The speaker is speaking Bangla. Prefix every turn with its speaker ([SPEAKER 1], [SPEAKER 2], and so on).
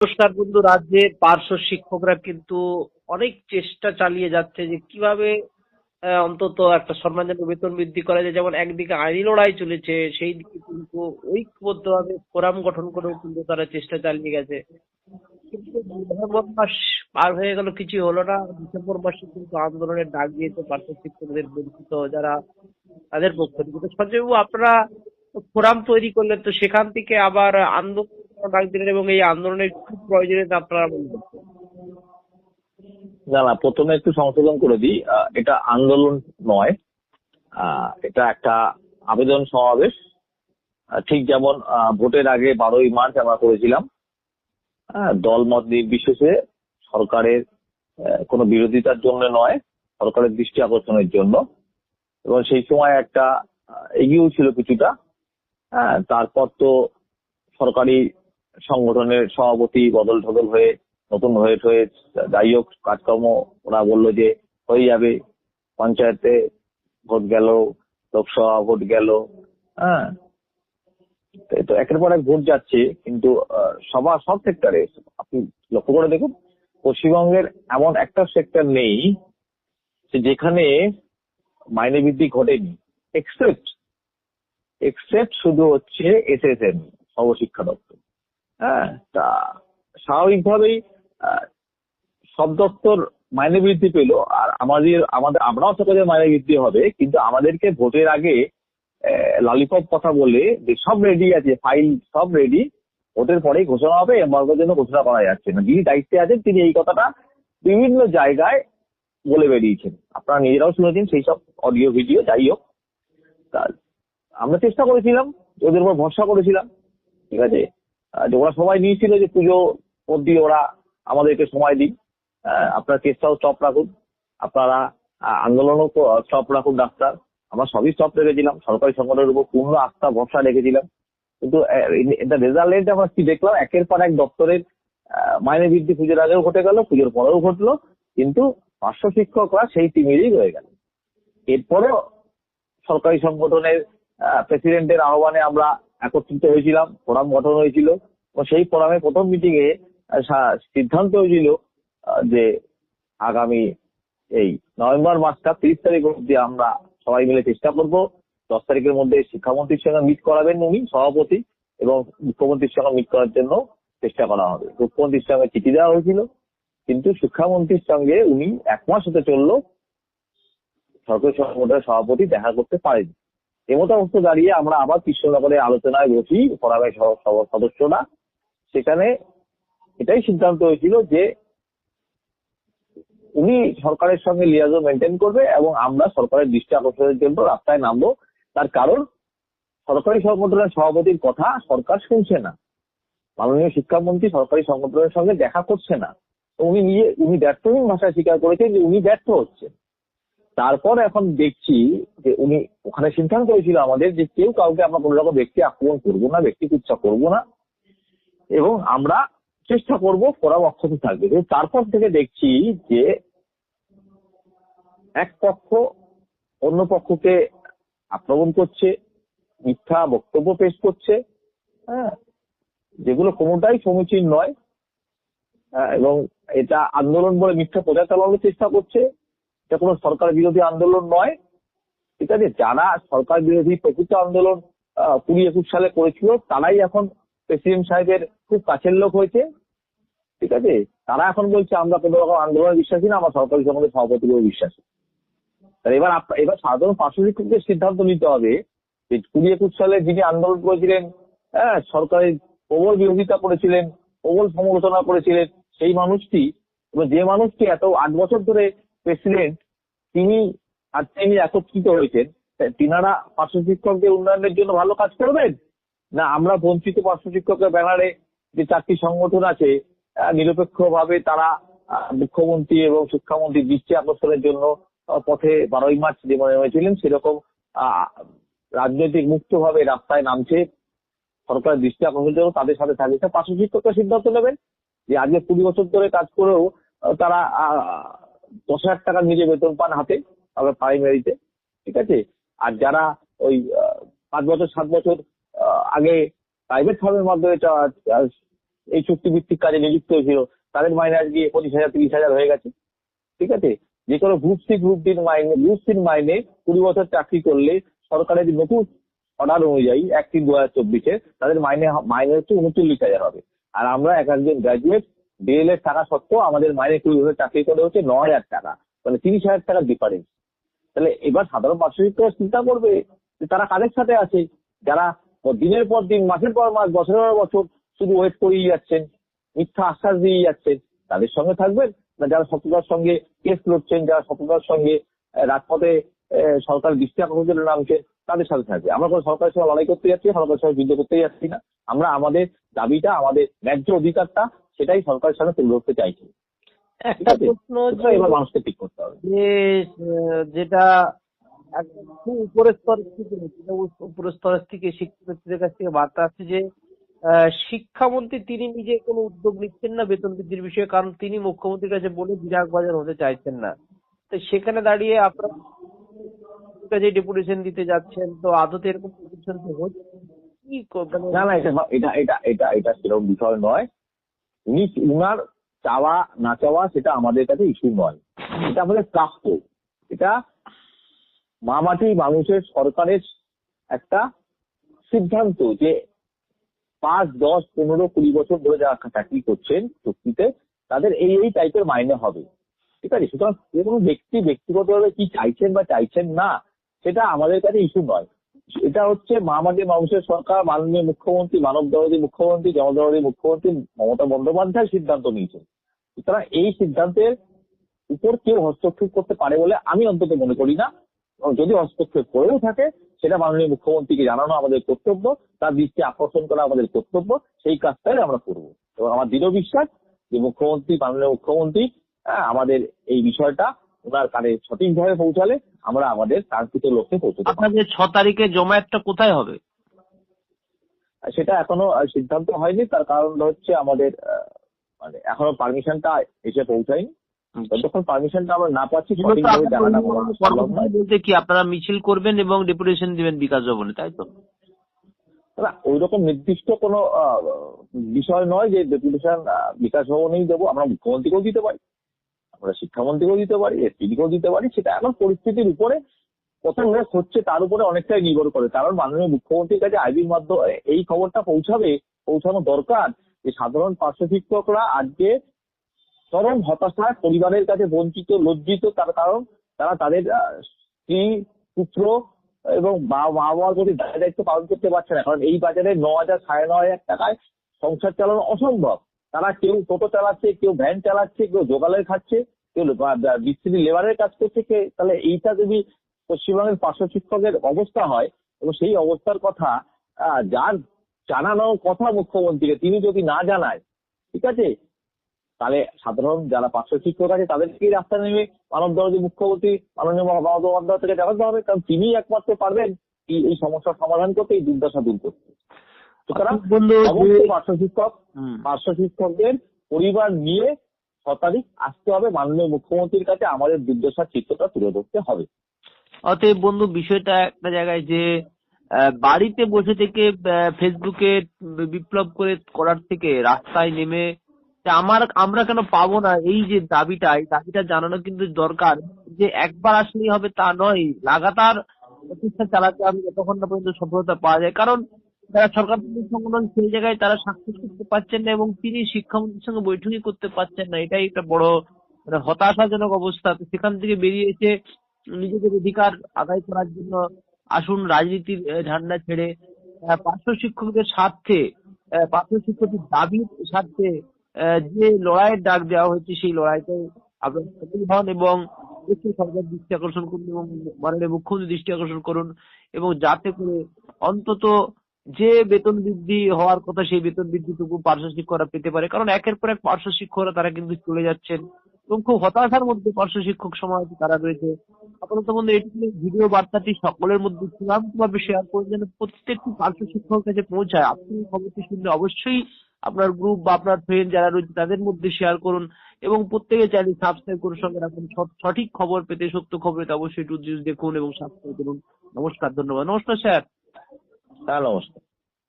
[SPEAKER 1] নমস্কার বন্ধু, রাজ্যের পার্শ্ব শিক্ষকরা কিন্তু অনেক চেষ্টা চালিয়ে যাচ্ছে যে কীভাবে অন্তত একটা সম্মানজনক বেতন বৃদ্ধি করা যায়। যেমন একদিকে আইনি লড়াই চলেছে, সেই দিকে কিন্তু ঐক্যবদ্ধভাবে ফোরাম গঠন করেও কিন্তু তারা চেষ্টা চালিয়ে গেছে। কিন্তু নভেম্বর মাস পার হয়ে গেল কিছু হলো না। ডিসেম্বর মাসে কিন্তু আন্দোলনের ডাক দিয়েছে পার্শ্ব শিক্ষকদের বঞ্চিত যারা তাদের পক্ষ থেকে। সঞ্জয়বাবু, আপনারা ফোরাম তৈরি করলেন, তো সেখান থেকে আবার আন্দোলন ডাক দিলেন এবং এই আন্দোলনের কি প্রয়োজনীয়তা আপনারা করছেন
[SPEAKER 2] না না, প্রথমে একটু সংশোধন করে দিই। এটা আন্দোলন নয়। এটা একটা আবেদন সমাবেশ। ঠিক যেমন ভোটের আগে বারোই মার্চ আমরা করেছিলাম। দল মত নির্বিশেষে সরকারের কোনো বিরোধিতার জন্য নয়, সরকারের দৃষ্টি আকর্ষণের জন্য। এবং সেই সময় একটা এগিয়েও ছিল কিছুটা। তারপর তো সরকারি সংগঠনের সভাপতি বদল ঠদল হয়ে, নতুন হয়ে হয়ে যাই হোক, কাজকর্ম ওরা বলল যে হয়ে যাবে। পঞ্চায়েতে ভোট গেল, লোকসভা ভোট গেল হ্যাঁ। তো একের পর এক ভোট যাচ্ছে, কিন্তু সবার সব সেক্টরে আপনি লক্ষ্য করে দেখুন, পশ্চিমবঙ্গের এমন একটা সেক্টর নেই যেখানে মাইনে বৃদ্ধি ঘটেনি এক্সেপ্ট এক্সেপ্ট শুধু হচ্ছে এস এস এসএসএম সর্বশিক্ষা দপ্তর। হ্যাঁ তা স্বাভাবিকভাবেই সব দপ্তর মাইনে বৃদ্ধি পেল, আর আমাদের আমাদের, আমরাও করি মাইনে বৃদ্ধি হবে, কিন্তু আমাদেরকে ভোটের আগে ললিপপ কথা বলে যে সব রেডি আছে ফাইল সব রেডি ভোটের পরেই ঘোষণা হবে এম্বার্গোর জন্য ঘোষণা করা যাচ্ছে না। যিনি দায়িত্বে আছেন, তিনি এই কথাটা বিভিন্ন জায়গায় বলে বেরিয়েছেন। আপনারা নিজেরাও শুনেছেন সেই সব অডিও ভিডিও যাই হোক। আমরা চেষ্টা করেছিলাম, ওদের উপর ভরসা করেছিলাম, ঠিক আছে? যে ওরা সবাই নিয়েছিল যে পুজো অব্দি ওরা আমাদেরকে সময় দিন আপনার কেসটাও স্টপ রাখুন। আপনারা আন্দোলনও স্টপ রাখুন ডাক্তার। আমরা সবই স্টপ রেখেছিলাম। সরকারি সংগঠনের উপর পূর্ণ আস্থা, ভরসা রেখেছিলাম। কিন্তু রেজাল্ট আমরা কি দেখলাম? একের পর এক দপ্তরের মাইনে বৃদ্ধি পুজোর আগেও ঘটে গেল, পুজোর পরেও ঘটলো। কিন্তু পার্শ্ব শিক্ষকরা সেই টিমেরই রয়ে গেল। এরপরেও সরকারি সংগঠনের প্রেসিডেন্টের আহ্বানে আমরা একত্রিত হয়েছিলাম ফোরাম গঠন হয়েছিল। এবং সেই ফোরামে প্রথম মিটিং এ সিদ্ধান্ত হয়েছিল যে আগামী এই নভেম্বর মাসটা তিরিশ তারিখ অব্দি আমরা সবাই মিলে চেষ্টা করব। দশ তারিখের মধ্যে শিক্ষামন্ত্রীর সঙ্গে মিট করাবেন উনি, সভাপতি, এবং মুখ্যমন্ত্রীর সঙ্গে মিট করার জন্য চেষ্টা করা হবে। মুখ্যমন্ত্রীর সঙ্গে চিঠি দেওয়া হয়েছিল, কিন্তু শিক্ষামন্ত্রীর সঙ্গে উনি এক মাস হতে চলল, সরকারি সংগঠনের সভাপতি দেখা করতে পারেনি এমতো অবস্থা দাঁড়িয়ে আমরা আবার কৃষ্ণনগরে আলোচনায় বসি ফোরামের সদস্যরা। সেখানে এটাই সিদ্ধান্ত হয়েছিল যে উনি সরকারের সঙ্গে লিয়াজো মেনটেন করবে এবং আমরা সরকারের দৃষ্টি আকর্ষণের জন্য রাস্তায় নামবো। তার কারণ সরকারি সংগঠনের সভাপতির কথা সরকার শুনছে না। মাননীয় শিক্ষামন্ত্রী সরকারি সংগঠনের সঙ্গে দেখা করছে না। উনি নিজে উনি ব্যর্থহীন ভাষায় স্বীকার করেছেন যে উনি ব্যর্থ হচ্ছেন। তারপর এখন দেখছি যে উনি ওখানে সিদ্ধান্ত হয়েছিল আমাদের যে কেউ কাউকে আমরা কোনো রকম ব্যক্তি আক্রমণ করব না ব্যক্তি কুচ্ছা করব না এবং আমরা চেষ্টা করব ফোরাম অক্ষত থাকবে। তারপর থেকে দেখছি যে এক পক্ষ অন্য পক্ষকে আক্রমণ করছে মিথ্যা বক্তব্য পেশ করছে হ্যাঁ যেগুলো কোনোটাই সমীচীন নয় হ্যাঁ, এবং এটা আন্দোলন বলে মিথ্যা প্রচার চালানোর চেষ্টা করছে। এটা কোনো সরকার বিরোধী আন্দোলন নয়। ঠিক আছে, যারা সরকার বিরোধী প্রকৃত আন্দোলন কুড়ি একুশ সালে করেছিল, তারাই এখন প্রেসিডেন্ট সাহেবের খুব কাছের লোক হয়েছে। ঠিক আছে, তারা এখন বলছে, আমরা কোনো রকম আন্দোলনে বিশ্বাসী না, আমরা সরকারি সমাজের সভাপতিকেও বিশ্বাসী। তাহলে এবার এবার সাধারণ পার্শ্ব শিক্ষকদের সিদ্ধান্ত নিতে হবে যে কুড়ি একুশ সালে যিনি আন্দোলন করেছিলেন হ্যাঁ সরকারের প্রবল বিরোধিতা করেছিলেন, প্রবল সমালোচনা করেছিলেন, সেই মানুষটি, এবং যে মানুষটি এত আট বছর ধরে প্রেসিডেন্ট, তিনি আর তিনি একত্রিত হয়েছেন। তিনারা পার্শ্ব শিক্ষকদের উন্নয়নের জন্য ভালো কাজ করবেন? না, আমরা বঞ্চিত পার্শ্ব শিক্ষকের ব্যানারে যে চারটি সংগঠন আছে নিরপেক্ষভাবে তারা মুখ্যমন্ত্রী এবং শিক্ষামন্ত্রীর দৃষ্টি আকর্ষণের জন্য পথে বারোই মার্চ যে মনে নেমেছিলেন সেরকম রাজনৈতিক মুক্তভাবে রাস্তায় নামছে। সরকারের দৃষ্টি আকর্ষণের জন্য তাদের সাথে থাকবে। পার্শ্ব শিক্ষকরা সিদ্ধান্ত নেবেন যে আজকে কুড়ি বছর ধরে কাজ করেও তারা দশ হাজার টাকা নিজে বেতন পান হাতে তবে প্রাইমারিতে ঠিক আছে? আর যারা ওই পাঁচ বছর, সাত বছর আগে প্রাইভেট ফার্মের মাধ্যমে এই চুক্তিভিত্তিক কাজে নিযুক্ত হয়েছিল, তাদের মাইনে আজকে পঁচিশ হাজার, তিরিশ হাজার হয়ে গেছে, ঠিক আছে? যে কোনো গ্রুপ সি গ্রুপ ডির মাইনে গ্রুপ সির মাইনে কুড়ি বছর চাকরি করলে সরকারের নতুন অর্ডার অনুযায়ী এক তিন দু হাজার চব্বিশে তাদের মাইনে মাইনে হচ্ছে উনচল্লিশ হাজার হবে। আর আমরা এক একজন গ্রাজুয়েট ডিএলএড থাকা সত্ত্বেও আমাদের কুড়ি বছর চাকরি করে হচ্ছে ন হাজার টাকা মানে তিরিশ হাজার টাকার ডিফারেন্স তাহলে এবার সাধারণ পার্শ্বশিক্ষক চিন্তা করবে যে তারা কাদের সাথে আছে? যারা দিনের পর দিন, মাসের পর মাস, বছরের পর বছর শুধু ওয়েট করেই যাচ্ছেন, মিথ্যা আশ্বাস দিয়ে যাচ্ছেন, তাদের সঙ্গে থাকবেন? না যারা সততার সঙ্গে কেস লড়ছেন, যারা সততার সঙ্গে রাজপথে সরকার দৃষ্টি আকর্ষণের নামছেন, তাদের সাথে থাকবে। আমরা কোনো সরকারের সঙ্গে লড়াই করতে যাচ্ছি, সরকারের সঙ্গে যুদ্ধ করতে যাচ্ছি না। আমরা আমাদের দাবিটা আমাদের ন্যায্য অধিকারটা সেটাই সরকারের সামনে তুলে ধরতে চাইছি।
[SPEAKER 1] একটা প্রশ্ন
[SPEAKER 2] এবার মানুষকে ঠিক করতে হবে।
[SPEAKER 1] যে যেটা খুব উপরের স্তরের থেকে উপরের স্তরের থেকে শিক্ষার্থীদের কাছ থেকে বার্তা আসছে যে শিক্ষামন্ত্রী তিনি নিজে কোনো উদ্যোগ নিচ্ছেন না বেতন বৃদ্ধির বিষয়ে কারণ তিনি মুখ্যমন্ত্রীর কাছে বলে বিরাগ বাজার হতে চাইছেন না। তো সেখানে দাঁড়িয়ে আপনার যে ডেপুটেশন দিতে যাচ্ছেন তো আদতে এরকম ডেপুটেশন হচ্ছে কি
[SPEAKER 2] না না, এটা এটা এটা এটা এটা সেরকম বিষয় নয়। উনি উনার চাওয়া, না চাওয়া সেটা আমাদের কাছে ইস্যু নয়। এটা আমাদের প্রাপ্য। এটা মামাটি মানুষের সরকারের একটা সিদ্ধান্ত যে পাঁচ, দশ, পনেরো, কুড়ি বছর ধরে যারা চাকরি করছেন চুক্তিতে, তাদের এই এই টাইপের মাইনে হবে। ঠিক আছে? সুতরাং যে কোনো ব্যক্তি ব্যক্তিগতভাবে কি চাইছেন বা চাইছেন না, সেটা আমাদের কাছে ইস্যু নয়। এটা হচ্ছে মামাটি মানুষের সরকার মাননীয় মুখ্যমন্ত্রী মানব দরদী মুখ্যমন্ত্রী জনদরদী মুখ্যমন্ত্রী মমতা বন্দ্যোপাধ্যায় সিদ্ধান্ত নিয়েছেন। সুতরাং এই সিদ্ধান্তের উপর কেউ হস্তক্ষেপ করতে পারে বলে আমি অন্তত মনে করি না। যদি হস্তক্ষেপ করেও থাকে সেটা মাননীয় মুখ্যমন্ত্রীকে জানানো আমাদের কর্তব্য তার দৃষ্টি আকর্ষণ করা আমাদের কর্তব্য সেই কাজটাই আমরা করব। এবং আমার দৃঢ় বিশ্বাস যে মুখ্যমন্ত্রী মাননীয় মুখ্যমন্ত্রী হ্যাঁ, আমাদের এই বিষয়টা ওনার কানে সঠিকভাবে পৌঁছালে আমরা আমাদের কাঙ্ক্ষিত লক্ষ্যে পৌঁছতে
[SPEAKER 1] আপনাদের ছ তারিখে জমায়েতটা কোথায় হবে?
[SPEAKER 2] সেটা এখনও সিদ্ধান্ত হয়নি তার কারণ হচ্ছে আমাদের মানে এখনও পারমিশনটা এসে পৌঁছায়নি। যতক্ষণ পারমিশনটা আমরা না পাচ্ছি
[SPEAKER 1] বলতে কি আপনারা মিছিল করবেন এবং ডেপুটেশন দিবেন বিকাশ ভবনে তাই তো?
[SPEAKER 2] না ওই রকম নির্দিষ্ট কোনো বিষয় নয় যে ডেপুটেশন বিকাশ ভবনেই দেবো আমরা মুখ্যমন্ত্রীকেও দিতে পারি। আমরা শিক্ষামন্ত্রীকেও দিতে পারি এসপিডিকেও দিতে পারি, সেটা এখন পরিস্থিতির উপরে কোথায় হচ্ছে তার উপরে অনেকটাই নির্ভর করে। কারণ মাননীয় মুখ্যমন্ত্রীর কাছে আইবির মাধ্যমে, এই খবরটা পৌঁছাবে পৌঁছানো দরকার যে সাধারণ পার্শ্ব শিক্ষকরা আজকে চরম হতাশায় পরিবারের কাছে বঞ্চিত, লজ্জিত, তার কারণ তারা তাদের স্ত্রী, পুত্র এবং মা বাবার প্রতি দায় দায়িত্ব পালন করতে পারছে না। কারণ এই বাজারে ন হাজার, সাড়ে ন হাজার টাকায় সংসার চালানো অসম্ভব। তারা কেউ টোটো চালাচ্ছে, কেউ ভ্যান চালাচ্ছে, কেউ জোগালের খাচ্ছে, কেউ মিস্ত্রি লেবারের কাজ করছে, কে তাহলে এইটা যদি পশ্চিমবঙ্গের পার্শ্ব শিক্ষকের অবস্থা হয়, এবং সেই অবস্থার কথা যার জানানোর কথা মুখ্যমন্ত্রীকে, তিনি যদি না জানায়, ঠিক আছে? তাহলে সাধারণ যারা পার্শ্ব শিক্ষক আছে তাদেরকেই রাস্তা নেমে মানব দরদি মুখ্যমন্ত্রী, মাননীয় বন্দ্যোপাধ্যায় থেকে জানাতে হবে, কারণ তিনি একমাত্র পারবেন এই সমস্যার সমাধান করতে, এই দুর্দশা দূর করতে। সুতরাং পার্শ্ব শিক্ষক পার্শ্ব শিক্ষকদের পরিবার নিয়ে ছ তারিখ আসতে হবে। মাননীয় মুখ্যমন্ত্রীর কাছে আমাদের দুর্দশার চিত্রটা তুলে ধরতে হবে।
[SPEAKER 1] অতএব বন্ধু বিষয়টা একটা জায়গায় যে বাড়িতে বসে থেকে ফেসবুকে বিপ্লব করে করার থেকে রাস্তায় নেমে আমার আমরা কেন পাবো না? এই যে দাবিটা এই দাবিটা জানানো কিন্তু দরকার যে একবার আসলেই হবে তা নয়। লাগাতার প্রচেষ্টা চালাতে হবে যতক্ষণ না পর্যন্ত সফলতা পাওয়া যায়। কারণ যারা সরকার সংগঠন সেই জায়গায় তারা সাকসেস করতে পারছেন না এবং তিনি শিক্ষামন্ত্রীর সঙ্গে বৈঠকই করতে পারছেন না। এটাই একটা বড় মানে হতাশাজনক অবস্থা। তো সেখান থেকে বেরিয়ে এসে নিজেদের অধিকার আদায় করার জন্য আসুন রাজনীতির ঝান্ডা ছেড়ে পার্শ্ব শিক্ষকদের স্বার্থে পার্শ্ব শিক্ষকদের দাবির স্বার্থে যে লড়াইয়ের ডাক দেওয়া হয়েছে সেই লড়াইতে আপনারা সফল হন এবং সরকার দৃষ্টি আকর্ষণ করুন এবং মাননীয় মুখ্যমন্ত্রী দৃষ্টি আকর্ষণ করুন এবং যাতে করে অন্তত যে বেতন বৃদ্ধি হওয়ার কথা সেই বেতন বৃদ্ধিটুকু পার্শ্ব শিক্ষকরা পেতে পারে। কারণ একের পর এক পার্শ্ব শিক্ষকরা তারা কিন্তু চলে যাচ্ছেন এবং খুব হতাশার মধ্যে পার্শ্ব শিক্ষক সমাজ তারা রয়েছে। আপাতত বন্ধু এটি ভিডিও বার্তাটি সকলের মধ্যে চূড়ান্তভাবে শেয়ার করে যেন প্রত্যেকটি পার্শ্ব শিক্ষকের কাছে পৌঁছায়। আপনি খবরটি শুনলে অবশ্যই আপনার গ্রুপ বা আপনার ফ্রেন্ড যারা রয়েছে তাদের মধ্যে শেয়ার করুন এবং প্রত্যেকে চাইলে সাবস্ক্রাইব করে সঙ্গে রাখুন। সঠিক খবর পেতে সত্য খবর পেতে অবশ্যই টু দেখুন এবং সাবস্ক্রাইব করুন। নমস্কার, ধন্যবাদ। নমস্কার স্যার
[SPEAKER 2] হ্যাঁ নমস্কার